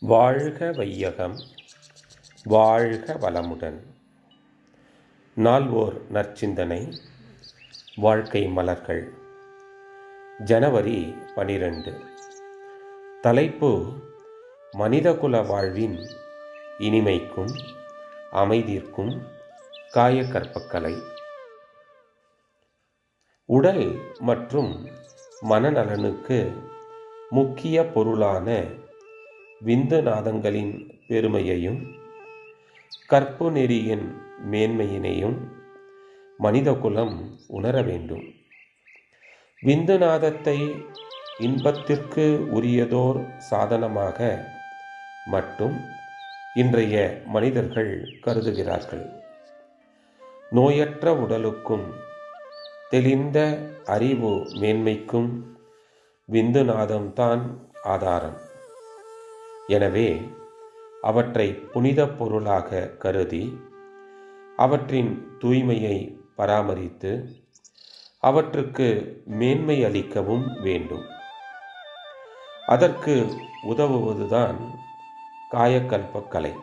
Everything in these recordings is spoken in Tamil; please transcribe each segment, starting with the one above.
வாழ்க வையகம் வாழ்க வளமுடன். நால்வோர் நற்சிந்தனை வாழ்க்கை மலர்கள். ஜனவரி பனிரெண்டு. தலைப்பு மனிதகுல வாழ்வின் இனிமைக்கும் அமைதிக்கும் காயக்கற்பக்கலை. உடல் மற்றும் மனநலனுக்கு முக்கிய பொருளான விந்தநாதங்களின் பெருமையையும் கற்பு நெறியின் மேன்மையினையும் மனிதகுலம் உணர வேண்டும். விந்துநாதத்தை இன்பத்திற்கு உரியதோர் சாதனமாக மட்டும் இன்றைய மனிதர்கள் கருதுகிறார்கள். நோயற்ற உடலுக்கும் தெளிந்த அறிவு மேன்மைக்கும் விந்துநாதம்தான் ஆதாரம். எனவே அவற்றை புனித பொருளாக கருதி அவற்றின் தூய்மையை பராமரித்து அவற்றுக்கு மேன்மை அளிக்கவும் வேண்டும். அதற்கு உதவுவதுதான் காயக்கல்பக்கலை.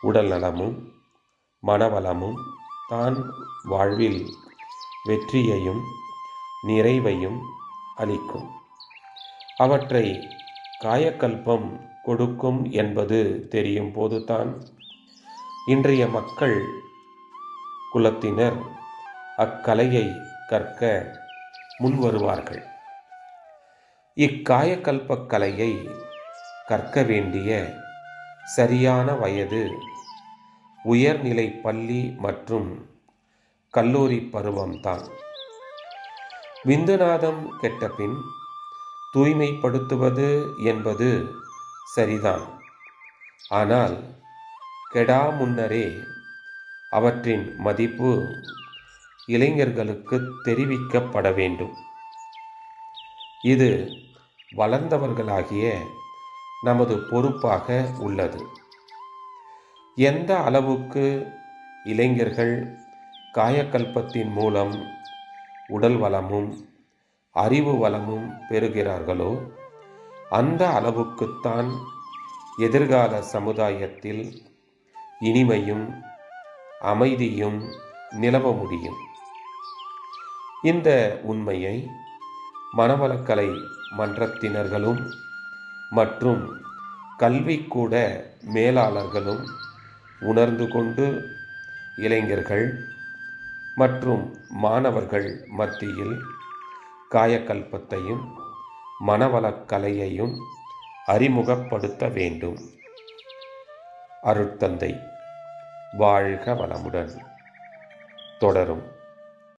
உடல் நலமும் மனவளமும் தான் வாழ்வில் வெற்றியையும் நிறைவையும் அளிக்கும். அவற்றை காயக்கல்பம் கொடுக்கும் என்பது தெரியும் போதுதான். இன்றைய மக்கள் குலத்தினர் அக்கலையை கற்க முன்வருவார்கள். இக்காயக்கல்பக் கலையை கற்க வேண்டிய சரியான வயது உயர்நிலை பள்ளி மற்றும் கல்லூரி பருவம்தான். விந்துநாதம் கெட்டபின் தூய்மைப்படுத்துவது என்பது சரிதான். ஆனால் கெடா முன்னரே அவற்றின் மதிப்பு இளைஞர்களுக்கு தெரிவிக்கப்பட வேண்டும். இது வளர்ந்தவர்களாகிய நமது பொறுப்பாக உள்ளது. எந்த அளவுக்கு இளைஞர்கள் காயக்கல்பத்தின் மூலம் உடல் வளமும் அறிவு வளமும் பெறுகிறார்களோ? அந்த அளவுக்குத்தான் எதிர்கால சமுதாயத்தில் இனிமையும் அமைதியும் நிலவ முடியும். இந்த உண்மையை மனவளக்கலை மன்றத்தினர்களும் மற்றும் கல்விக்கூட மேலாளர்களும் உணர்ந்து கொண்டு இளைஞர்கள் மற்றும் மாணவர்கள் மத்தியில் காயக்கல்பத்தையும் மனவளக்கலையையும் அறிமுகப்படுத்த வேண்டும். அருட்தந்தை வாழ்க வளமுடன். தொடரும்.